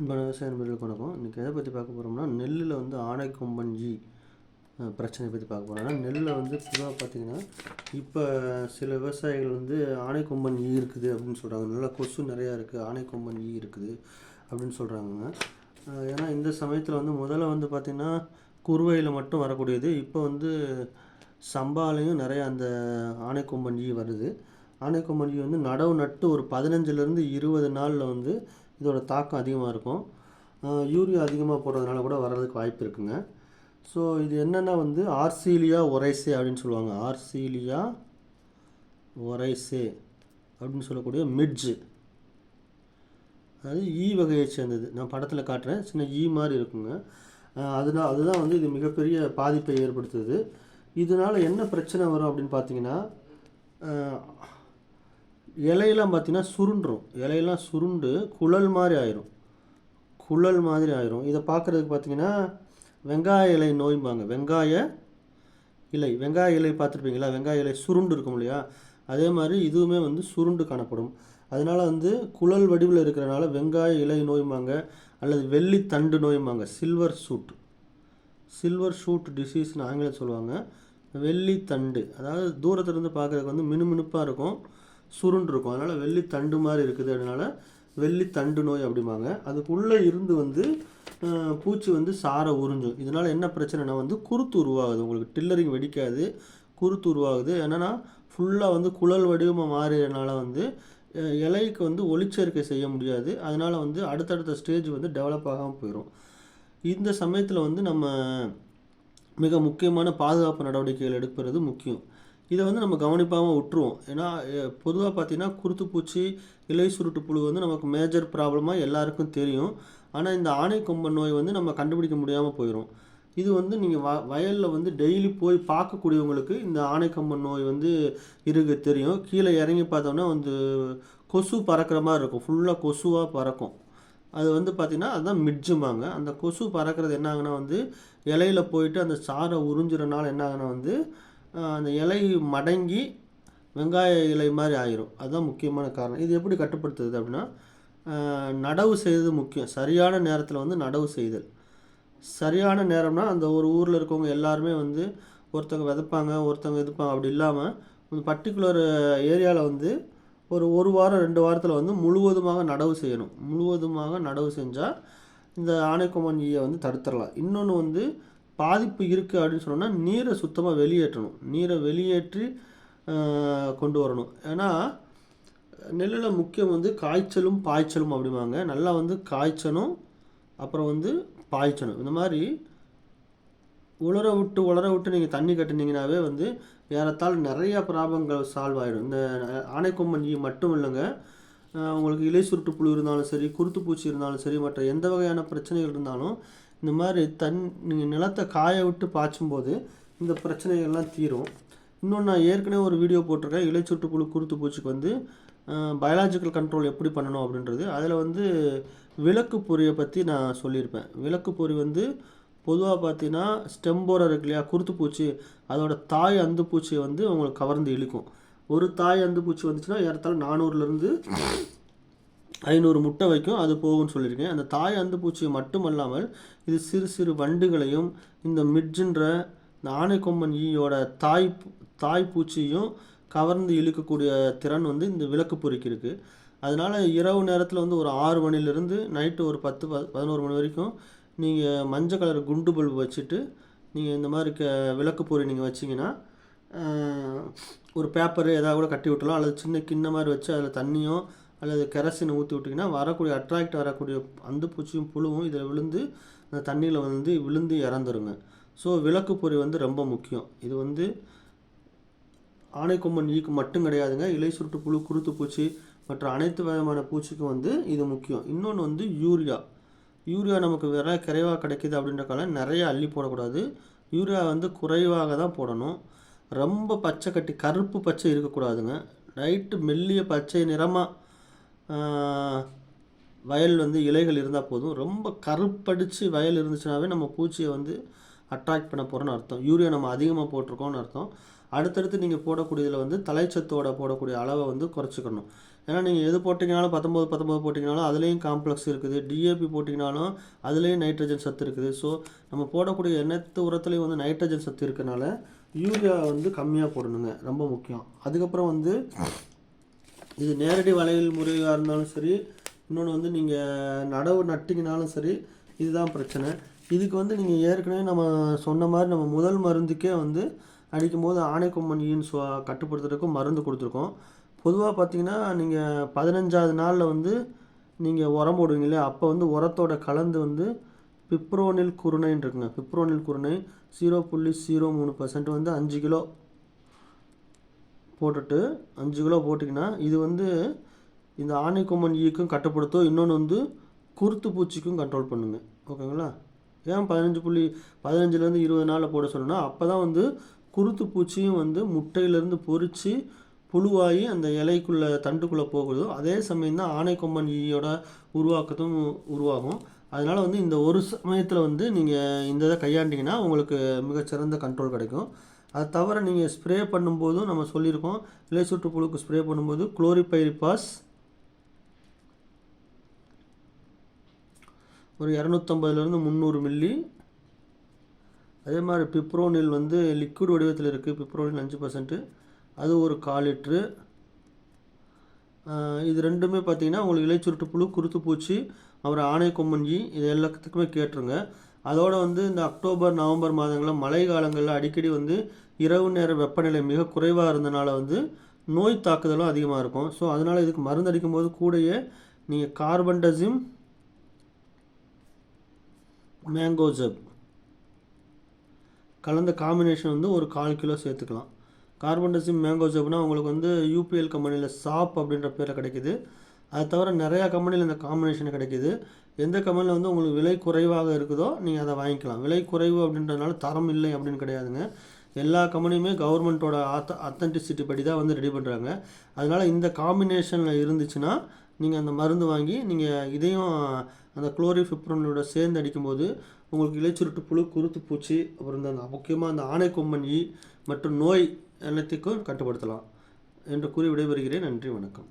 இப்போ விவசாய நண்பர்களுக்கு வணக்கம். இன்றைக்கி எதை பற்றி பார்க்க போகிறோம்னா நெல்லில் வந்து ஆணை கொம்பஞ்சி ஈ பிரச்சனை பற்றி பார்க்க போகிறோம் ஆனால் நெல்லில் வந்து பொதுவாக பார்த்தீங்கன்னா இப்போ சில விவசாயிகள் வந்து ஆணை கொம்பன் ஈ இருக்குது அப்படின்னு சொல்கிறாங்க நல்லா கொசு நிறையா இருக்குது ஆணை கொம்பன் ஈ இருக்குது அப்படின்னு சொல்கிறாங்க ஏன்னா இந்த சமயத்தில் வந்து முதல்ல வந்து பார்த்திங்கன்னா குறுவையில் மட்டும் வரக்கூடியது. இப்போ வந்து சம்பாலையும் நிறையா அந்த ஆனைக்கொம்பன் ஈ வருது. ஆனைக்கொம்பன் ஈ வந்து நடவு நட்டு ஒரு பதினஞ்சுலேருந்து இருபது நாளில் வந்து இதோட தாக்கம் அதிகமாக இருக்கும். யூரியா அதிகமாக போடுறதுனால கூட வர்றதுக்கு வாய்ப்பு இருக்குங்க. ஸோ இது என்னென்னா வந்து ஆர்சீலியா ஒரைசே அப்படின்னு சொல்லுவாங்க. ஆர்சீலியா ஒரைசே அப்படின்னு சொல்லக்கூடிய மிட்ஜு. அதாவது ஈ e வகையை சேர்ந்தது. நான் படத்தில் காட்டுறேன். சின்ன ஈ மாதிரி இருக்குங்க. அதனால் அதுதான் அதுதான் வந்து இது மிகப்பெரிய பாதிப்பை ஏற்படுத்துது. இதனால் என்ன பிரச்சனை வரும் அப்படின்னு பார்த்தீங்கன்னா இலையெல்லாம் பார்த்தீங்கன்னா சுருண்டுரும். இலையெல்லாம் சுருண்டு குழல் மாதிரி ஆயிரும். குழல் மாதிரி ஆயிரும். இதை பார்க்குறதுக்கு பார்த்தீங்கன்னா வெங்காய இலை நோய்ம்பாங்க. வெங்காய இலை. வெங்காய இலை பார்த்துருப்பீங்களா? வெங்காய இலை சுருண்டு இருக்கும் இல்லையா? அதே மாதிரி இதுவுமே வந்து சுருண்டு காணப்படும். அதனால் வந்து குழல் வடிவில் இருக்கிறனால வெங்காய இலை நோய்பாங்க அல்லது வெள்ளி தண்டு நோய்பாங்க சில்வர் சூட் சில்வர் ஷூட் டிசீஸ்னு ஆங்கிலம் சொல்லுவாங்க. வெள்ளி தண்டு. அதாவது தூரத்துலேருந்து பார்க்குறதுக்கு வந்து மினுமினுப்பாக இருக்கும். சுருண்டிருக்கும். அதனால் வெள்ளி தண்டு மாதிரி இருக்குது. அதனால் வெள்ளி தண்டு நோய் அப்படிம்பாங்க. அதுக்குள்ளே இருந்து வந்து பூச்சி வந்து சாரை உறிஞ்சும். இதனால் என்ன பிரச்சனைனா வந்து குருத்து உருவாகுது. உங்களுக்கு டில்லரிங் வெடிக்காது குருத்து உருவாகுது. என்னென்னா ஃபுல்லாக வந்து குழல் வடிவமாக மாறினால வந்து இலைக்கு வந்து ஒளிச்சேர்க்கை செய்ய முடியாது. அதனால் வந்து அடுத்தடுத்த ஸ்டேஜ் வந்து டெவலப் ஆகாமல் போயிடும் இந்த சமயத்தில் வந்து நம்ம மிக முக்கியமான பாதுகாப்பு நடவடிக்கைகள் எடுக்கிறது முக்கியம். இதை வந்து நம்ம கவனிப்பாமல் விட்டுருவோம். ஏன்னா பொதுவாக பார்த்தீங்கன்னா குருத்துப்பூச்சி இலை சுருட்டு புழு வந்து நமக்கு மேஜர் ப்ராப்ளமாக எல்லாருக்கும் தெரியும். ஆனால் இந்த ஆணை கொம்பன் நோய் வந்து நம்ம கண்டுபிடிக்க முடியாமல் போயிடும் இது வந்து நீங்கள் வ வயலில் வந்து டெய்லி போய் பார்க்கக்கூடியவங்களுக்கு இந்த ஆணைக்கம்பன் நோய் வந்து இருக்கு தெரியும். கீழே இறங்கி பார்த்தோன்னா வந்து கொசு பறக்கிற மாதிரி இருக்கும். ஃபுல்லாக கொசுவாக பறக்கும். அது வந்து பார்த்திங்கன்னா அதுதான் மிட்ஜுமாங்க அந்த கொசு பறக்கிறது என்னாங்கன்னா வந்து இலையில போயிட்டு அந்த சாரை உறிஞ்சிறனால என்ன வந்து அந்த இலை மடங்கி வெங்காய இலை மாதிரி ஆயிரும். அதுதான் முக்கியமான காரணம். இது எப்படி கட்டுப்படுத்துறது அப்படின்னா நடவு செய்தது முக்கியம். சரியான நேரத்தில் வந்து நடவு செய்தல். சரியான நேரம்னா அந்த ஒரு ஊரில் இருக்கவங்க எல்லாருமே வந்து ஒருத்தவங்க விதைப்பாங்க ஒருத்தவங்க இதுப்பாங்க அப்படி இல்லாமல் ஒரு பர்டிகுலர் ஏரியாவில் வந்து ஒரு ஒரு வாரம் ரெண்டு வாரத்தில் வந்து முழுவதுமாக நடவு செய்யணும். முழுவதுமாக நடவு செஞ்சால் இந்த ஆனைக்கொம்பன் ஈயை வந்து தடுத்துடலாம். இன்னொன்று வந்து பாதிப்பு இருக்குது அப்படின்னு சொன்னோம்னா நீரை சுத்தமாக வெளியேற்றணும். நீரை வெளியேற்றி கொண்டு வரணும். ஏன்னா நெல்லில் முக்கியம் வந்து காய்ச்சலும் பாய்ச்சலும் அப்படிம்பாங்க. நல்லா வந்து காய்ச்சணும் அப்புறம் வந்து பாய்ச்சணும். இந்த மாதிரி உலர விட்டு உலர விட்டு நீங்கள் தண்ணி கட்டினீங்கனாவே வந்து ஏறத்தால் நிறைய ப்ராப்ளங்கள் சால்வ் ஆகிடும் இந்த ஆனைக்கொம்பன் மட்டும் இல்லைங்க. உங்களுக்கு இலை சுருட்டு புழு இருந்தாலும் சரி குருத்து பூச்சி இருந்தாலும் சரி மற்ற எந்த வகையான பிரச்சனைகள் இருந்தாலும் இந்த மாதிரி தன் நீங்கள் நிலத்தை காய விட்டு பாய்ச்சும்போது இந்த பிரச்சனைகள்லாம் தீரும். இன்னொன்று நான் ஏற்கனவே ஒரு வீடியோ போட்டிருக்கேன். இலை புழு குருத்து பூச்சிக்கு வந்து பயாலஜிக்கல் கண்ட்ரோல் எப்படி பண்ணணும் அப்படின்றது. அதில் வந்து விளக்கு பொறியை பற்றி நான் சொல்லியிருப்பேன். விளக்கு பொறி வந்து பொதுவாக பார்த்தீங்கன்னா ஸ்டெம்போரர் இருக்கு இல்லையா குருத்துப்பூச்சி அதோட தாய் அந்து பூச்சியை வந்து உங்களுக்கு கவர்ந்து இழுக்கும். ஒரு தாய் அந்து பூச்சி வந்துச்சுன்னா ஏறத்தாலும் நானூறுலேருந்து ஐநூறு முட்டை வைக்கும் அது போகும்னு சொல்லியிருக்கேன். அந்த தாய் அந்த பூச்சியை மட்டுமல்லாமல் இது சிறு சிறு வண்டுகளையும் இந்த மிட்ஜுன்ற இந்த ஆனைக்கொம்பன் ஈயோட தாய் தாய் பூச்சியும் கவர்ந்து இழுக்கக்கூடிய திறன் வந்து இந்த விளக்கு பொறிக்கு இருக்குது அதனால் இரவு நேரத்தில் வந்து ஒரு ஆறு மணிலேருந்து நைட்டு ஒரு பத்து ப- பதினோரு மணி வரைக்கும் நீங்கள் மஞ்சள் கலர் குண்டு பல்பு வச்சுட்டு நீங்கள் இந்த மாதிரி க விளக்கு பொறி நீங்கள் வச்சிங்கன்னா ஒரு பேப்பர் ஏதாவது கூட கட்டி விட்டலாம் அல்லது சின்ன கிண்ண மாதிரி வச்சு அதில் தண்ணியோ அல்லது கெரசின் ஊற்றி விட்டிங்கன்னா வரக்கூடிய அட்ராக்ட் வரக்கூடிய அந்த பூச்சியும் புழுவும் இதில் விழுந்து அந்த தண்ணியில் வந்து விழுந்து இறந்துருங்க. ஸோ விளக்கு பொறி வந்து ரொம்ப முக்கியம். இது வந்து ஆணைக்கொம்பன் ஈக்கு மட்டும் கிடையாதுங்க. இலை சுருட்டு புழு குருத்து பூச்சி மற்ற அனைத்து விதமான பூச்சிக்கும் வந்து இது முக்கியம். இன்னொன்று வந்து யூரியா. யூரியா நமக்கு வேற குறைவாக கிடைக்குது அப்படின்றக்கால நிறைய அள்ளி போடக்கூடாது. யூரியா வந்து குறைவாக தான் போடணும். ரொம்ப பச்சை கட்டி கருப்பு பச்சை இருக்கக்கூடாதுங்க. லைட்டு மெல்லிய பச்சை நிறமாக வயல் வந்து இலைகள் இருந்தால் போதும். ரொம்ப கருப்படிச்சு வயல் இருந்துச்சுனாவே நம்ம பூச்சியை வந்து அட்ராக்ட் பண்ண போகிறோன்னு அர்த்தம். யூரியா நம்ம அதிகமாக போட்டிருக்கோம்னு அர்த்தம். அடுத்தடுத்து நீங்கள் போடக்கூடியதில் வந்து தலைச்சத்தோட போடக்கூடிய அளவை வந்து குறைச்சிக்கணும். ஏன்னா நீங்கள் எது போட்டிங்கனாலும் பத்தொம்போது பத்தொம்போது போட்டிங்கனாலும் அதுலேயும் காம்ப்ளெக்ஸ் இருக்குது. டிஏபி போட்டிங்கனாலும் அதுலேயும் நைட்ரஜன் சத்து இருக்குது. ஸோ நம்ம போடக்கூடிய எண்ணத்து உரத்துலேயும் வந்து நைட்ரஜன் சத்து இருக்கனால யூரியா வந்து கம்மியாக போடணுங்க. ரொம்ப முக்கியம். அதுக்கப்புறம் வந்து இது நேரடி வளையல் முறையாக இருந்தாலும் சரி இன்னொன்று வந்து நீங்கள் நடவு நட்டிங்கனாலும் சரி இதுதான் பிரச்சனை. இதுக்கு வந்து நீங்கள் ஏற்கனவே நம்ம சொன்ன மாதிரி நம்ம முதல் மருந்துக்கே வந்து அடிக்கும்போது ஆணைக்கொம்பன் ஈன்னு சொ கட்டுப்படுத்துறதுக்கும் மருந்து கொடுத்துருக்கோம். பொதுவாக பார்த்தீங்கன்னா நீங்கள் பதினஞ்சாவது நாளில் வந்து நீங்கள் உரம் போடுவீங்க இல்லையா? அப்போ வந்து உரத்தோட கலந்து வந்து பிப்ரோனில் குருணைன்னு இருக்குங்க. பிப்ரோனில் குருணை ஜீரோ புள்ளி ஜீரோ மூணு பர்சன்ட் வந்து அஞ்சு கிலோ போட்டுட்டு அஞ்சு கிலோ போட்டிங்கன்னா இது வந்து இந்த ஆணைக்கொம்பன் ஈக்கும் கட்டுப்படுத்தும் இன்னொன்று வந்து குருத்து பூச்சிக்கும் கண்ட்ரோல் பண்ணுங்கள் ஓகேங்களா? ஏன் பதினஞ்சு புள்ளி பதினஞ்சுலேருந்து இருபது நாளில் போட சொல்லணும்னா அப்போ தான் வந்து குருத்து பூச்சியும் வந்து முட்டையிலேருந்து பொறிச்சு புழுவாகி அந்த இலைக்குள்ளே தண்டுக்குள்ளே போகுதோ அதே சமயம் தான் ஆணைக்கொம்பன் ஈயோட உருவாக்கத்தும் உருவாகும். அதனால் வந்து இந்த ஒரு சமயத்தில் வந்து நீங்கள் இந்த இதை கையாண்டிங்கன்னா உங்களுக்கு மிகச்சிறந்த கண்ட்ரோல் கிடைக்கும். அது தவிர நீங்கள் ஸ்ப்ரே பண்ணும்போதும் நம்ம சொல்லியிருக்கோம் இலை சுற்று புழுக்கு ஸ்ப்ரே பண்ணும்போது குளோரிபைரிபாஸ் ஒரு இரநூத்தம்பதுலேருந்து முந்நூறு மில்லி அதே மாதிரி பிப்ரோனில் வந்து லிக்விட் வடிவத்தில் இருக்குது பிப்ரோனில் அஞ்சு பர்சன்ட்டு அது ஒரு கால் லிட்ரு இது ரெண்டுமே பார்த்தீங்கன்னா உங்களுக்கு இலைச்சுருட்டு புழு குருத்து பூச்சி அப்புறம் ஆணை கொம்மஞ்சி இது எல்லாத்துக்குமே கேட்டுருங்க. அதோடு வந்து இந்த அக்டோபர் நவம்பர் மாதங்களில் மழை காலங்களில் அடிக்கடி வந்து இரவு நேர வெப்பநிலை மிக குறைவாக இருந்தனால வந்து நோய் தாக்குதலும் அதிகமாக இருக்கும். ஸோ அதனால் இதுக்கு மருந்து அடிக்கும்போது கூடயே நீங்கள் கார்பன்டசிம் மேங்கோசப் கலந்த காம்பினேஷன் வந்து ஒரு கால் கிலோ சேர்த்துக்கலாம். கார்பன்டசிம் மேங்கோ உங்களுக்கு வந்து யூபிஎல் கம்பெனியில் சாப் அப்படின்ற பேரில் கிடைக்குது. அது தவிர நிறையா கம்பெனியில் இந்த காம்பினேஷன் கிடைக்கிது. எந்த கம்பெனியில் வந்து உங்களுக்கு விலை குறைவாக இருக்குதோ நீங்கள் அதை வாங்கிக்கலாம். விலை குறைவு அப்படின்றதுனால தரம் இல்லை அப்படின்னு கிடையாதுங்க. எல்லா கம்பெனியுமே கவர்மெண்ட்டோட ஆத்த அத்தன்டிசிட்டி படி தான் வந்து ரெடி பண்ணுறாங்க அதனால் இந்த காம்பினேஷனில் இருந்துச்சுன்னா நீங்கள் அந்த மருந்து வாங்கி நீங்கள் இதையும் அந்த குளோரிஃபிப்ரோனோட சேர்ந்து அடிக்கும்போது உங்களுக்கு இலைச்சுருட்டு புழு குருத்து பூச்சி அப்புறம் இந்த முக்கியமாக அந்த ஆணைக்கொம்பன் ஈ மற்றும் நோய் எல்லாத்துக்கும் கட்டுப்படுத்தலாம். என்று கூறி விடைபெறுகிறேன். நன்றி வணக்கம்.